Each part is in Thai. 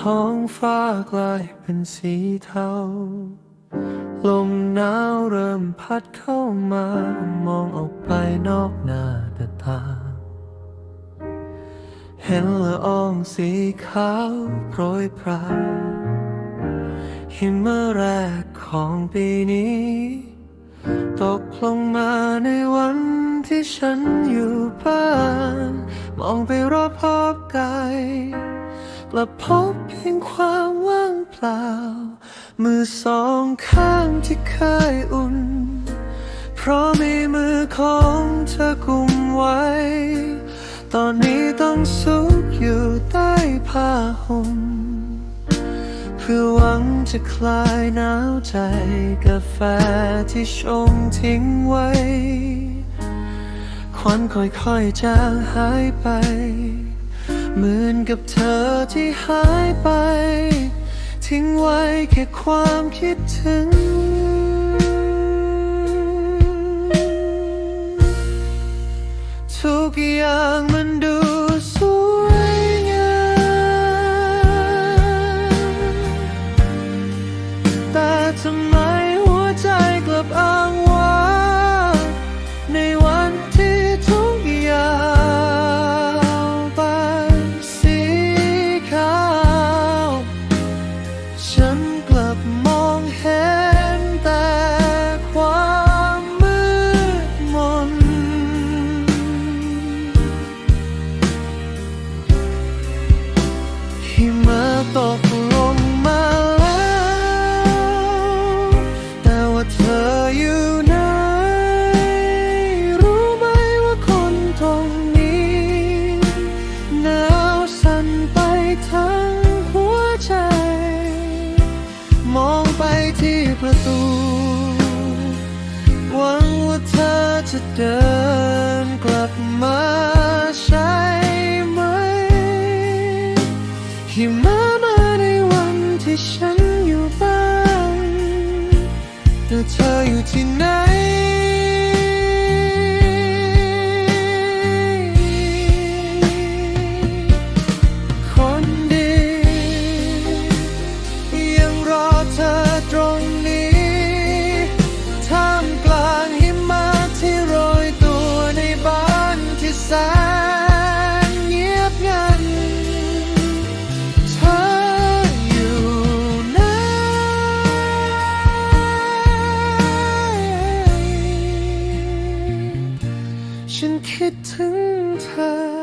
ท้องฟ้ากลายเป็นสีเทา ลมหนาวเริ่มพัดเข้ามามองออกไปนอกหน้าต่างเห็นละอองสีขาวโปรยปรายหิมะแรกของปีนี้ ตกลงมาในวันที่ฉันอยู่บ้าน มองไปรอบพอบกาย กลับพบเพียงความว่างเปล่า มือสองข้างที่เคยอุ่น เพราะมีมือของเธอกุมไว้ ตอนนี้ต้องซุกอยู่ใต้ผ้าห่มเพื่อหวังจะคลายหนาวใจกาแฟที่ชงทิ้งไว้ควันค่อยๆจางหายไป กับเธอที่หายไป ทิ้งไว้แค่ความคิดถึง ทุกอย่างมัน จะเดินกลับมาใช่ไหมหิมะมาในวันที่ฉันอยู่บ้านแต่เธออยู่ที่ไหนคน คิดถึงเธอ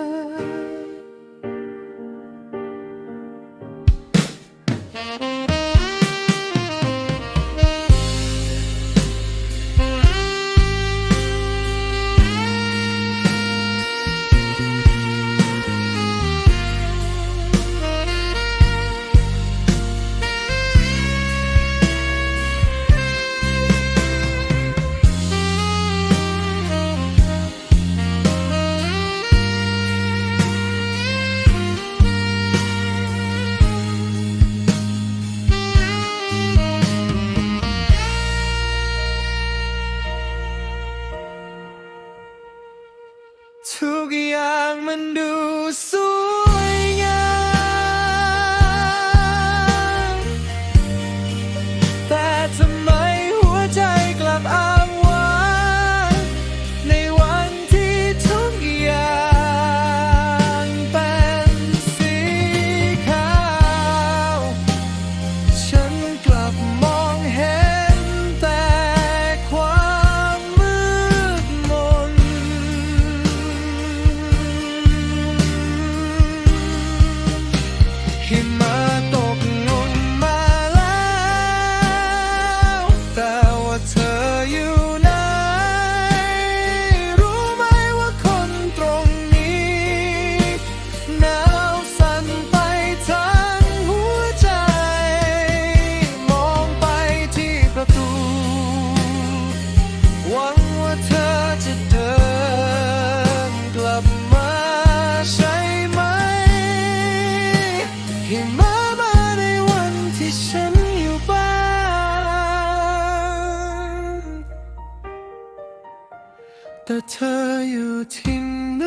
แต่เธออยู่ที่ไหน